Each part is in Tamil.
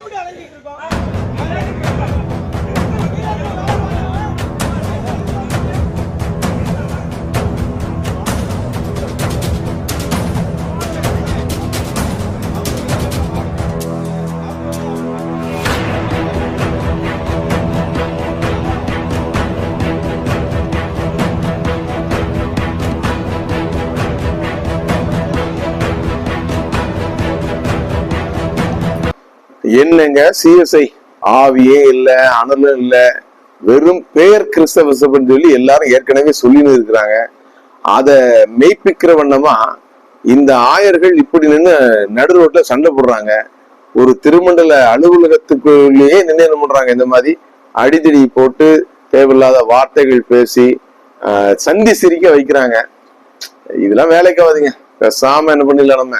இருக்கோம். என்னங்க? சிஎஸ்ஐ ஆவியே இல்ல அனலும் இல்ல வெறும் பேர் கிறிஸ்தவ சபைன்னு சொல்லி எல்லாரும் ஏற்கனவே சொல்லின்னு இருக்கிறாங்க. அத மெய்ப்பிக்கிற வண்ணமா இந்த ஆயர்கள் இப்படி நின்று நடு ரோட்ல சண்டை போடுறாங்க. ஒரு திருமண்டல அலுவலகத்துக்குள்ளேயே நின்று என்ன பண்றாங்க இந்த மாதிரி? அடிதடி போட்டு தேவையில்லாத வார்த்தைகள் பேசி சந்தி சிரிக்க வைக்கிறாங்க. இதெல்லாம் வேலைக்கு ஆகாதுங்க பேசாம என்ன பண்ணிடலாம் நம்ம?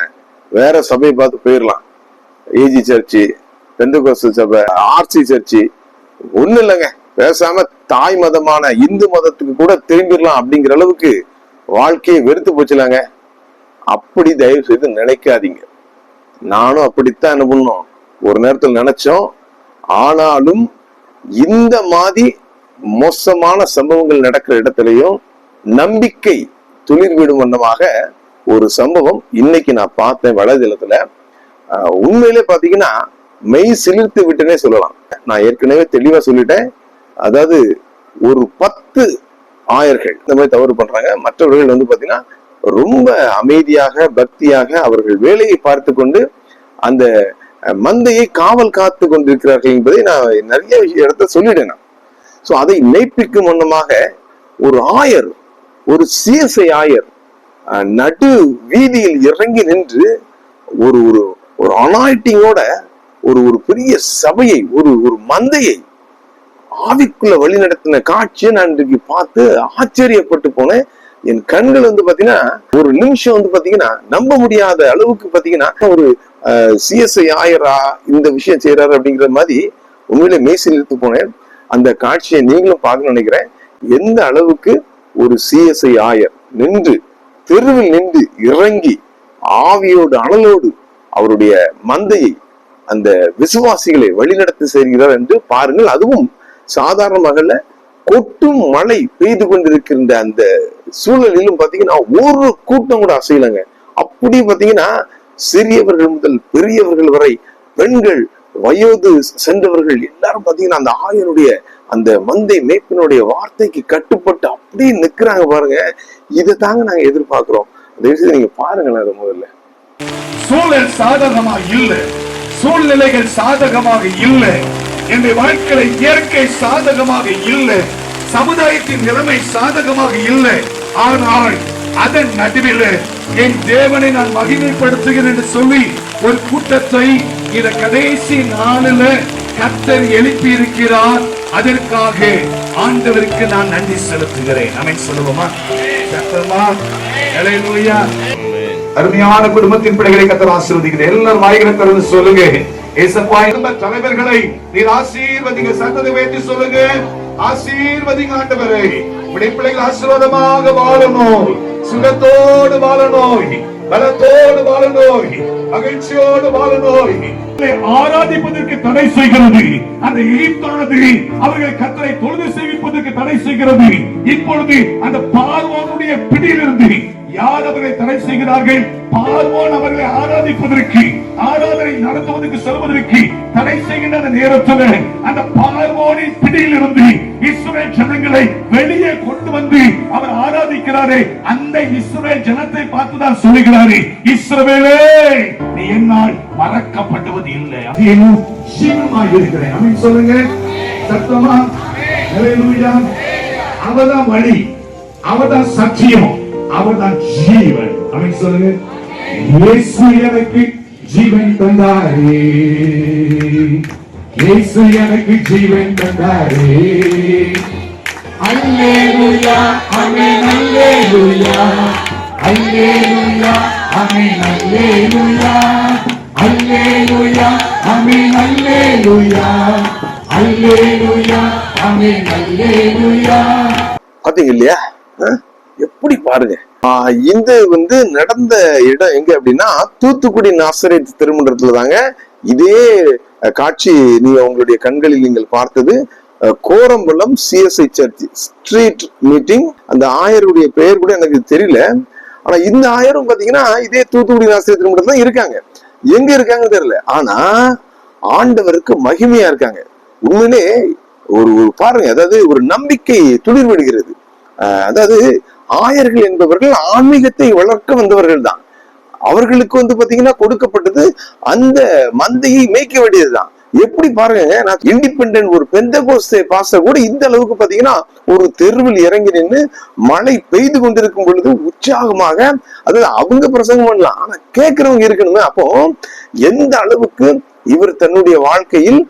வேற சபையை பார்த்து போயிடலாம். ஏஜி சர்ச்சு பெந்தகோஸ்தல் சபை ஆர்சி சர்ச்சு ஒன்றும் இல்லைங்க. பேசாம தாய் மதமான இந்து மதத்துக்கு கூட திரும்பிடலாம் அப்படிங்கிற அளவுக்கு வாழ்க்கையை வெறுத்து போச்சுலாங்க. அப்படி தயவு செய்து நினைக்காதீங்க. நானும் அப்படித்தான் என்ன பண்ணோம் ஒரு நேரத்தில் நினைச்சோம். ஆனாலும் இந்த மாதிரி மோசமான சம்பவங்கள் நடக்கிற இடத்துலையும் நம்பிக்கை துளிர் விடும் வண்ணமாக ஒரு சம்பவம் இன்னைக்கு நான் பார்த்தேன் வலைதளத்துல உண்மையிலே பாத்தீங்கன்னா மெய் சிலிர்த்து விட்டுனே சொல்லலாம். நான் ஏற்கனவே தெளிவா சொல்லிட்டேன். அதாவது ஒரு பத்து ஆயர்கள் இந்த மாதிரி தவறு பண்றாங்க. மற்றவர்கள் வந்து பாத்தீங்கன்னா ரொம்ப அமைதியாக பக்தியாக அவர்கள் வேலையை பார்த்து கொண்டு அந்த மந்தையை காவல் காத்து கொண்டிருக்கிறார்கள் என்பதை நான் நிறைய இடத்த சொல்லிட்டேன் நான். சோ அதை மெய்ப்பிக்கும் வண்ணமாக ஒரு ஆயர் ஒரு சிஎஸ்ஐ ஆயர் நடு வீதியில் இறங்கி நின்று ஒரு ஒரு ஒரு அனாயிட்டிங்கோட ஒரு ஒரு பெரிய சபையை ஒரு ஒரு மந்தையை ஆவிக்குள்ள வழி நடத்தின காட்சியை நான் இன்றைக்கு பார்த்து ஆச்சரியப்பட்டு போனேன். என் கண்கள் வந்து பாத்தீங்கன்னா ஒரு நிமிஷம் வந்து பாத்தீங்கன்னா நம்ப முடியாத அளவுக்கு பாத்தீங்கன்னா ஒரு சிஎஸ்ஐ ஆயரா இந்த விஷயம் செய்யறாரு அப்படிங்கிற மாதிரி உண்மையிலே மேசி நிறுத்து போனேன். அந்த காட்சியை நீங்களும் பார்க்கணும்னு நினைக்கிறேன். எந்த அளவுக்கு ஒரு சிஎஸ்ஐ ஆயர் நின்று தெருவில் நின்று இறங்கி ஆவியோடு அனலோடு அவருடைய மந்தையை அந்த விசுவாசிகளை வழிநடத்தி செய்கிறார் என்று பாருங்கள். அதுவும் சாதாரணமாக கொட்டும் மழை பெய்து கொண்டிருக்கின்ற அந்த சூழலிலும் பாத்தீங்கன்னா ஒரு கூட்டம் கூட அசையலைங்க. அப்படி பாத்தீங்கன்னா சிறியவர்கள் முதல் பெரியவர்கள் வரை பெண்கள் வயோது சென்றவர்கள் எல்லாரும் பாத்தீங்கன்னா அந்த ஆயனுடைய அந்த மந்தை மேய்ப்பினுடைய வார்த்தைக்கு கட்டுப்பட்டு அப்படியே நிக்கிறாங்க பாருங்க. இதை தாங்க நாங்க எதிர்பார்க்கிறோம். தயவு செய்து நீங்க பாருங்களேன் அதை முதல்ல. சூழல் சாதகமாக இல்லை. சூழ்நிலைகள் சாதகமாக இல்லை. என்னுடைய வாழ்க்கையில இயற்கை சாதகமாக இல்லை. சமுதாயத்தின் நிலைமை சாதகமாக இல்லை. ஆனால் அதன் நடுவில் என் தேவனை நான் மகிமைப்படுத்துகிறேன் என்று சொல்லி ஒரு கூட்டத்தை இந்த கடைசி நாளில் கத்தர் எழுப்பி இருக்கிறார் அதற்காக ஆண்டவருக்கு நான் நன்றி செலுத்துகிறேன். அமை சொல்லுவோமா? கத்தமா ஹalleluya. அருமையான குடும்பத்தின் பிள்ளைகளை கத்தர் ஆசீர்வதிக்கிறேன் எல்லாரும் வாய்களை திறந்து சொல்லுங்க. ஏசப்பா இருந்த தலைவர்களை நீர் ஆசீர்வதிங்க சந்ததி வைத்து சொல்லுங்க. ஆசீர்வதிங்க ஆண்டவரை. உடைய பிள்ளைகள் ஆசீர்வாதமாக வாழணும். சுகத்தோடு வாழணும். பலத்தோடு வாழணும். மகிழ்ச்சியோடு வாழணும். ஆராதிப்பதற்கு தடை செய்கிறது. அந்த எகிப்தானது அவர்கள் கத்தரை தொழுது சேவிப்பதற்கு தடை செய்கிறது. இப்பொழுது அந்த பார்வோனுடைய பிடியிலிருந்து யார் அவர்களை தடை செய்கிறார்கள்? பார்வோன் அவர்களை ஆராதிப்பதற்கு ஆராதனை நடத்துவதற்கு செல்வதற்கு தடை செய்கின்ற அந்த நேரத்தில் அந்த பார்வோனின் பிடியிலிருந்து இஸ்ரவேல் ஜனங்களை வெளியே கொண்டு வந்து அவர் ஆராதிக்கிறாரே. அந்த இஸ்ரவேல் ஜனத்தை பார்த்துதான் சொல்லுகிறாரு இஸ்ரவேலே நீ என்னால் மறக்கப்படுவது இல்லை. அது இன்னும் சீக்கிரமாக இருக்கிறேன் அப்படின்னு சொல்லுங்க. சத்தமா? அவதான் வழி அவதான் சத்தியம். அவர்தான் ஜீவன். அப்படின்னு சொல்லுங்க. இயேசு எனக்கு ஜீவன் தந்தாரே. இயேசு எனக்கு ஜீவன் தந்தாரே. அல்லேலூயா ஆமென் அல்லேலூயா. அல்லேலூயா ஆமென் அல்லேலூயா. அல்லேலூயா ஆமென் அல்லேலூயா. அல்லேலூயா ஆமென் அல்லேலூயா. பாத்தீங்க இல்லையா? எப்படி பாருங்க. ஆஹ் இந்த வந்து நடந்த இடம் எங்க அப்படின்னா தூத்துக்குடி நாசரேத் திருமன்றத்துல தாங்க இதே காட்சி நீங்க உங்களுடைய கண்களில் நீங்கள் பார்த்தது Korampallam CSI church street meeting அந்த ஆயருடைய பெயர் கூட எனக்கு தெரியல. ஆனா இந்த ஆயரும் பாத்தீங்கன்னா இதே தூத்துக்குடி ஆசிரியர் மட்டும் தான் இருக்காங்க. எங்க இருக்காங்கன்னு தெரியல. ஆனா ஆண்டவருக்கு மகிமையா இருக்காங்க. உண்மையிலே ஒரு ஒரு பாருங்க அதாவது ஒரு நம்பிக்கை துளிர் விடுகிறது அதாவது ஆயர்கள் என்பவர்கள் ஆன்மீகத்தை வளர்க்க வந்தவர்கள் தான். அவர்களுக்கு வந்து பாத்தீங்கன்னா கொடுக்கப்பட்டது அந்த மந்தையை மேய்க்க வேண்டியதுதான். எப்படி பாருங்க நான் இண்டிபெண்டன்ட் ஒரு பெந்தகோஸ்தே பாச கூட இந்த அளவுக்கு பாத்தீங்கன்னா ஒரு தெருவில் இறங்கி நின்று மழை பெய்து கொண்டிருக்கும் பொழுது உற்சாகமாக அதாவது அவங்க பிரசங்கம் பண்ணலாம் ஆனா கேட்கிறவங்க இருக்கணுமே. அப்போ எந்த அளவுக்கு இவர் தன்னுடைய வாழ்க்கையில்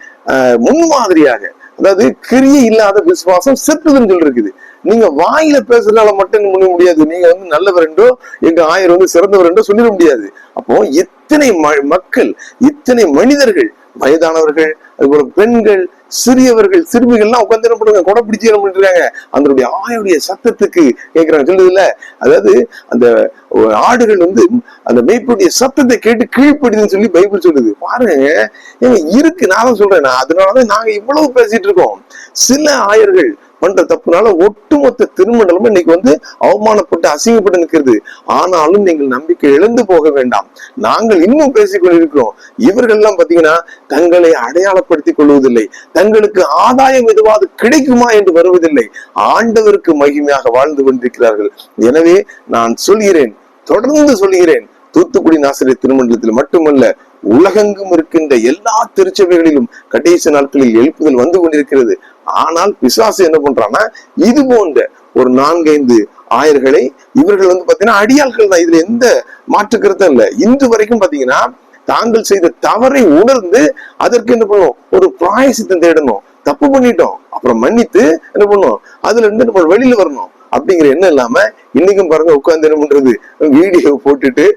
முன்மாதிரியாக அதாவது கிரியை இல்லாத விசுவாசம் செத்துதுன்னு சொல்லி இருக்குது நீங்க வாயில பேசுறதுனால மட்டும் முடிய முடியாது. நீங்க வந்து நல்லவர் என்றோ எங்க ஆயர் வந்து சிறந்தவர் என்றோ சொல்லிட முடியாது. அப்போ இத்தனை ம- மக்கள் இத்தனை மனிதர்கள் வயதானவர்கள் அதுபோல பெண்கள் சிறியவர்கள் சிறுமிகள்லாம் உட்காந்து என்ன பண்ணுங்க கொடை பிடிச்சு என்ன பண்ணிருக்காங்க அதனுடைய ஆயுடைய சத்தத்துக்கு கேட்கிறாங்க. சொல்லுது இல்ல. அதாவது அந்த ஒரு ஆடுகள் வந்து அந்த மேய்ப்புடைய சத்தத்தை கேட்டு கீழ்ப்படுதுன்னு சொல்லி பைபிள் சொல்லுது. பாருங்க. ஏங்க இருக்கு. நான் தான் சொல்றேன். அதனாலதான் நாங்க இவ்வளவு பேசிட்டு இருக்கோம். சில ஆயர்கள் பண்ற தப்புனால ஒட்டுமொத்த திருமண்டலமும் இன்னைக்கு வந்து அவமானப்பட்டு அசிங்கப்பட்டு நிற்கிறது. ஆனாலும் நீங்கள் நம்பிக்கை இழந்து போக வேண்டாம். நாங்கள் இன்னும் பேசிக் கொண்டிருக்கிறோம். இவர்கள் எல்லாம் பாத்தீங்கன்னா தங்களை அடையாளப்படுத்திக் கொள்வதில்லை. தங்களுக்கு ஆதாயம் எதுவாது கிடைக்குமா என்று வருவதில்லை. ஆண்டவருக்கு மகிமையாக வாழ்ந்து கொண்டிருக்கிறார்கள். எனவே நான் சொல்கிறேன் தொடர்ந்து சொல்கிறேன். தூத்துக்குடி நாசிரியர் திருமண்டலத்தில் மட்டுமல்ல உலகெங்கும் இருக்கின்ற எல்லா திருச்சபைகளிலும் கடைசி நாட்களில் எழுப்புதல் வந்து கொண்டிருக்கிறது. ஆனால் பிசாசு என்ன பண்றான்னா இது போன்ற ஒரு நான்கைந்து ஆயர்களை இவர்கள் வந்து பாத்தீங்கன்னா அடியாள்கள் தான். இதுல எந்த மாற்று கருத்தும் இல்ல. இன்று வரைக்கும் பாத்தீங்கன்னா தாங்கள் செய்த தவறை உணர்ந்து அதற்கு என்ன பண்ணும்? ஒரு பிராயசித்தம் தேடணும். தப்பு பண்ணிட்டோம். அப்புறம் மன்னித்து என்ன பண்ணும்? அதுல இருந்து நம்ம வெளியில வரணும். அப்படிங்கிற எண்ணம் இல்லாம இன்னைக்கும் பாருங்க உட்காந்து என்ன பண்றது? வீடியோ போட்டுட்டு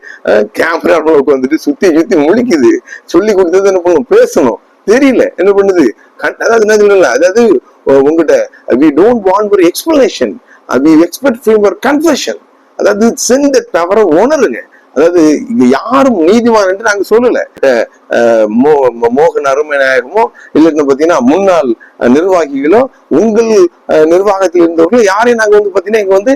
கேமரா உட்காந்துட்டு சுத்தி சுத்தி முழிக்குது. சொல்லி கொடுத்தது என்ன பண்ணும்? பேசணும். தெரியல. என்ன பண்ணுது? அதாவது என்ன சொல்லல அதாவது உங்ககிட்ட வி டோன்ட் வாண்ட் ஒரு எக்ஸ்பிளனேஷன் வி எக்ஸ்பெக்ட் ஃப்ரம் ஒரு கன்ஃபெஷன் அதாவது செஞ்ச தவற உணருங்க. அதாவது இங்க யாரும் நீதிமான் என்று நாங்க சொல்லல. மோகன் மோ- நாயகமோ மோகன் இல்லைன்னு பாத்தீங்கன்னா முன்னாள் நிர்வாகிகளோ உங்கள் நிர்வாகத்தில் இருந்தவர்கள் யாரையும் நாங்க வந்து பாத்தீங்கன்னா இங்க வந்து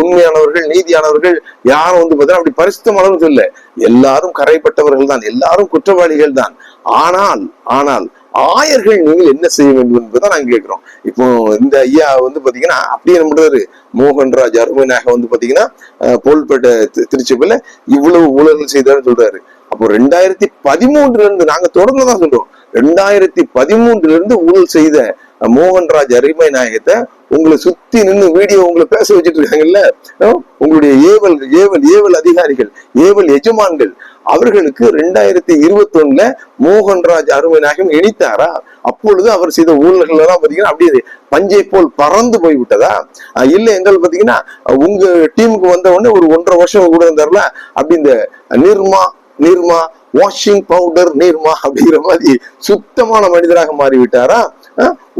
உண்மையானவர்கள் நீதியானவர்கள் யாரும் வந்து பாத்தீங்கன்னா அப்படி பரிசுத்தமானவர்கள் சொல்ல எல்லாரும் கரைப்பட்டவர்கள் தான். எல்லாரும் குற்றவாளிகள் தான். ஆனால் ஆனால் ஆயர்கள் நீங்கள் என்ன செய்ய வேண்டும் என்பதை நாங்க கேட்கிறோம். இப்போ இந்த ஐயா வந்து பாத்தீங்கன்னா அப்படியே என்ன மோகன்ராஜ் அருமைநாயகம் வந்து பாத்தீங்கன்னா போல்பேட்டை தி- இவ்வளவு ஊழல் செய்தார்னு சொல்றாரு. அப்போ ரெண்டாயிரத்தி பதிமூன்றுல இருந்து நாங்க தொடர்ந்து தான் சொல்றோம். ரெண்டாயிரத்தி பதிமூன்றுல இருந்து ஊழல் செய்த மோகன்ராஜ் அருமை நாயகத்தை உங்களை சுத்தி நின்று வீடியோ உங்களை பேச வச்சுட்டு இருக்காங்கல்ல? உங்களுடைய ஏவல் ஏவல் ஏவல் அதிகாரிகள் ஏவல் எஜமான்கள் அவர்களுக்கு ரெண்டாயிரத்தி இருபத்தி ஒண்ணுல மோகன்ராஜ் அருமை நாயகம் இணைத்தாரா? அப்பொழுது அவர் செய்த ஊழல்கள் எல்லாம் பாத்தீங்கன்னா அப்படியே பஞ்சை போல் பறந்து போய் விட்டதா இல்ல எங்கள் பாத்தீங்கன்னா உங்க டீமுக்கு வந்த உடனே ஒரு ஒன்றரை வருஷம் கூட இருந்தார்ல? அப்படி இந்த நிர்மா நிர்மா வாஷிங் பவுடர் நீர்மா அப்படிங்கிற மாதிரி சுத்தமான மனிதராக மாறிவிட்டாரா?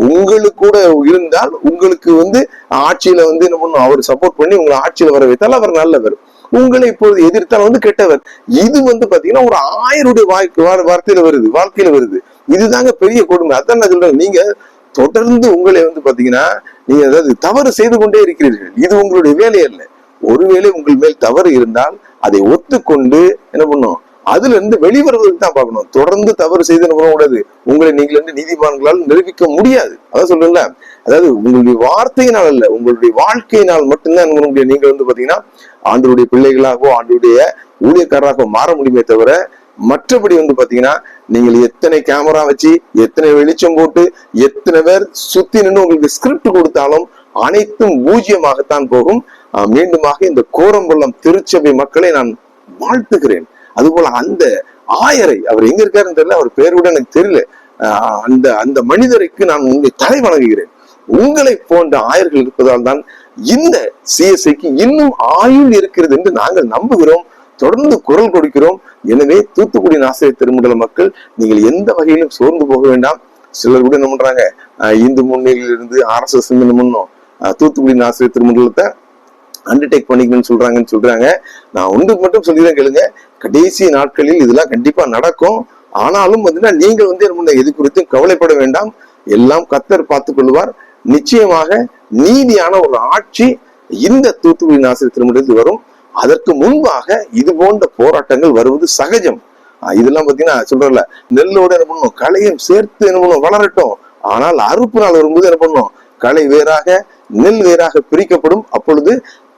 உங்களுக்கு கூட இருந்தால் உங்களுக்கு வந்து ஆட்சியில வந்து என்ன பண்ணும் அவர் சப்போர்ட் பண்ணி உங்களை ஆட்சியில வர வைத்தால் அவர் நல்லவர். உங்களை இப்போது எதிர்த்தால் வந்து கெட்டவர். இது வந்து பாத்தீங்கன்னா ஒரு ஆயருடைய வாழ்க்கை வார்த்தையில வருது வாழ்க்கையில வருது. இதுதாங்க பெரிய கொடுமை. அதான் நான் சொல்றேன். நீங்க தொடர்ந்து உங்களை வந்து பாத்தீங்கன்னா நீங்க அதாவது தவறு செய்து கொண்டே இருக்கிறீர்கள். இது உங்களுடைய வேலை அல்ல ஒருவேளை உங்கள் மேல் தவறு இருந்தால் அதை ஒத்துக்கொண்டு என்ன பண்ணும் அதுல இருந்து வெளிவருவதற்கு தான் பார்க்கணும். தொடர்ந்து தவறு செய்து என்ன பண்ணக்கூடாது உங்களை நீங்கள் வந்து நீதிமான்களால் நிரூபிக்க முடியாது. அதான் சொல்றேன்ல. அதாவது உங்களுடைய வார்த்தையினால் அல்ல உங்களுடைய வாழ்க்கையினால் மட்டும்தான் நீங்கள் வந்து பாத்தீங்கன்னா ஆண்டருடைய பிள்ளைகளாகவோ ஆண்டுடைய ஊழியக்காரராகவோ மாற முடியுமே தவிர மற்றபடி வந்து பாத்தீங்கன்னா நீங்கள் எத்தனை கேமரா வச்சு எத்தனை வெளிச்சம் போட்டு எத்தனை பேர் சுத்தி நின்று உங்களுக்கு ஸ்கிரிப்ட் கொடுத்தாலும் அனைத்தும் பூஜ்யமாகத்தான் போகும். மீண்டுமாக இந்த கோரம்பள்ளம் திருச்சபை மக்களை நான் வாழ்த்துகிறேன். அதுபோல அந்த ஆயரை அவர் எங்க இருக்காருன்னு தெரியல அவர் பேரோட எனக்கு தெரியல. அந்த அந்த மனிதருக்கு நான் உங்களை தலை வணங்குகிறேன். உங்களை போன்ற ஆயர்கள் இருப்பதால் தான் இந்த சிஎஸ்ஐக்கு இன்னும் ஆயுள் இருக்கிறது என்று நாங்கள் நம்புகிறோம். தொடர்ந்து குரல் கொடுக்கிறோம். எனவே தூத்துக்குடி நாசிரியர் திருமண்டல மக்கள் நீங்கள் எந்த வகையிலும் சோர்ந்து போக வேண்டாம். சிலர் கூட என்ன பண்றாங்க? இந்து முன்னணியில இருந்து எஸ் என்ன பண்ணும் தூத்துக்குடி நாசிரியர் திருமண்டலத்தை அண்டர்டேக் பண்ணிக்கணும்னு சொல்றாங்கன்னு சொல்றாங்க. நான் ஒன்று மட்டும் சொல்லிதான் கேளுங்க. கடைசி நாட்களில் இதெல்லாம் கண்டிப்பா நடக்கும். ஆனாலும் பார்த்தீங்கன்னா நீங்கள் வந்து என்ன எது குறித்தும் கவலைப்பட வேண்டாம். எல்லாம் கத்தர் பார்த்துக் கொள்வார். நிச்சயமாக நீதியான ஒரு ஆட்சி இந்த தூத்துக்குடி நாசிரியர் திருமணத்தில் வரும். அதற்கு முன்பாக இது போன்ற போராட்டங்கள் வருவது சகஜம். இதெல்லாம் பாத்தீங்கன்னா சொல்றல நெல்லோட என்ன பண்ணும் களையும் சேர்த்து என்ன பண்ணும் வளரட்டும். ஆனால் அறுப்பு நாள் வரும்போது என்ன பண்ணும் களை வேறாக நெல் வேறாக பிரிக்கப்படும். அப்பொழுது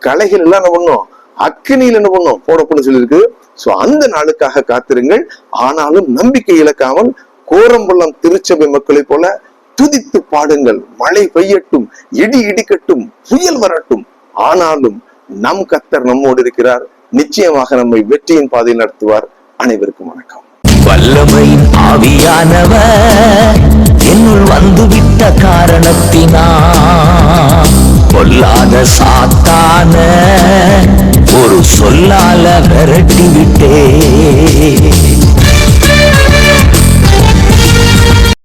கலைகள் எல்லாம் என்ன பண்ணும்? அக்கினியில் என்ன பண்ணும்? போடப்படும் சொல்லியிருக்கு. சோ அந்த நாளுக்காக காத்திருங்கள். ஆனாலும் நம்பிக்கை இழக்காமல் கோரம்பள்ளம் திருச்சபை மக்களைப் போல துதித்து பாடுங்கள். மழை பெய்யட்டும் இடி இடிக்கட்டும் புயல் வரட்டும். ஆனாலும் நம் கத்தர் நம்மோடு இருக்கிறார். நிச்சயமாக நம்மை வெற்றியின் பாதையில் நடத்துவார். அனைவருக்கும் வணக்கம். வல்லமை ஆவியானவர் என்னுள் வந்துவிட்ட காரணத்தினா பொல்லாத சாத்தான ஒரு சொல்லால விரட்டி விட்டே.